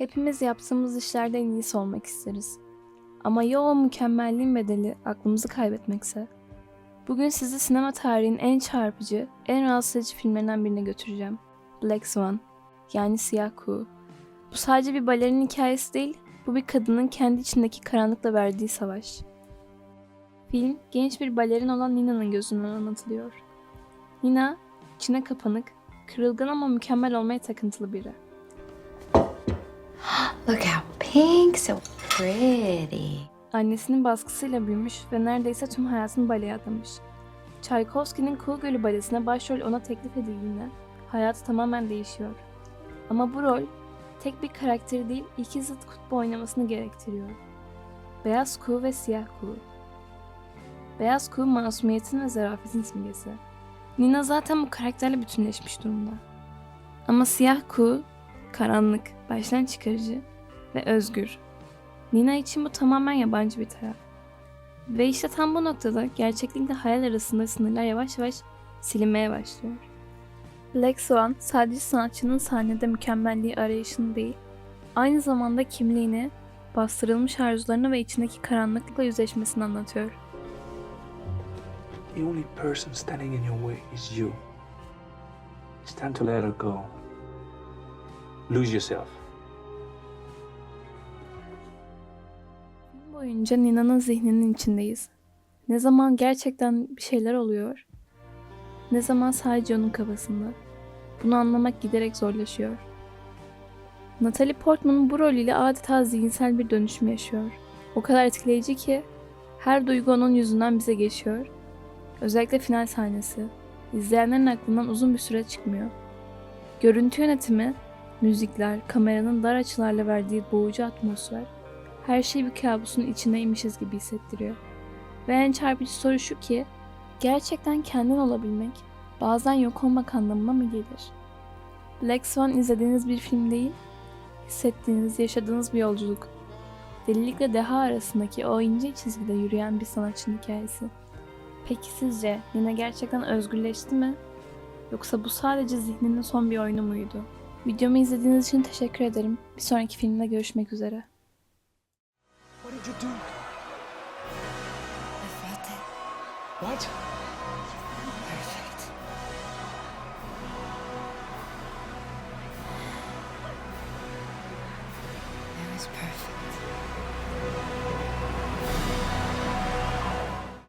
Hepimiz yaptığımız işlerde en iyisi olmak isteriz. Ama ya o mükemmelliğin bedeli aklımızı kaybetmekse? Bugün sizi sinema tarihinin en çarpıcı, en rahatsız edici filmlerinden birine götüreceğim. Black Swan, yani Siyah Kuğu. Bu sadece bir balerin hikayesi değil, bu bir kadının kendi içindeki karanlıkla verdiği savaş. Film, genç bir balerin olan Nina'nın gözünden anlatılıyor. Nina, içine kapanık, kırılgan ama mükemmel olmaya takıntılı biri. Look how pink, so pretty. Annesinin baskısıyla büyümüş ve neredeyse tüm hayatını baleye adamış. Tchaikovsky'nin Kuğu Gölü Balesi'ne başrol ona teklif edildiğinde hayatı tamamen değişiyor. Ama bu rol tek bir karakteri değil iki zıt kutbu oynamasını gerektiriyor. Beyaz Kuğu ve Siyah Kuğu. Beyaz Kuğu masumiyetin ve zarafetin simgesi. Nina zaten bu karakterle bütünleşmiş durumda. Ama Siyah Kuğu karanlık, baştan çıkarıcı ve özgür. Nina için bu tamamen yabancı bir taraf. Ve işte tam bu noktada gerçeklikle hayal arasında sınırlar yavaş yavaş silinmeye başlıyor. Black Swan sadece sanatçının sahnede mükemmelliği arayışını değil, aynı zamanda kimliğini, bastırılmış arzularını ve içindeki karanlıklıkla yüzleşmesini anlatıyor. The only person standing in your way is you. It's time to let her go. Lose yourself. Boyunca Nina'nın zihninin içindeyiz. Ne zaman gerçekten bir şeyler oluyor, ne zaman sadece onun kafasında. Bunu anlamak giderek zorlaşıyor. Natalie Portman bu rolüyle adeta zihinsel bir dönüşüm yaşıyor. O kadar etkileyici ki her duygu onun yüzünden bize geçiyor. Özellikle final sahnesi. İzleyenlerin aklından uzun bir süre çıkmıyor. Görüntü yönetimi, müzikler, kameranın dar açılarla verdiği boğucu atmosfer, her şey bir kabusun içindeymişiz gibi hissettiriyor. Ve en çarpıcı soru şu ki, gerçekten kendin olabilmek bazen yok olmak anlamına mı gelir? Black Swan izlediğiniz bir film değil, hissettiğiniz, yaşadığınız bir yolculuk. Delilikle deha arasındaki o ince çizgide yürüyen bir sanatçının hikayesi. Peki sizce Nina gerçekten özgürleşti mi? Yoksa bu sadece zihninin son bir oyunu muydu? Videomu izlediğiniz için teşekkür ederim. Bir sonraki filmde görüşmek üzere. Did you do? I felt it. What?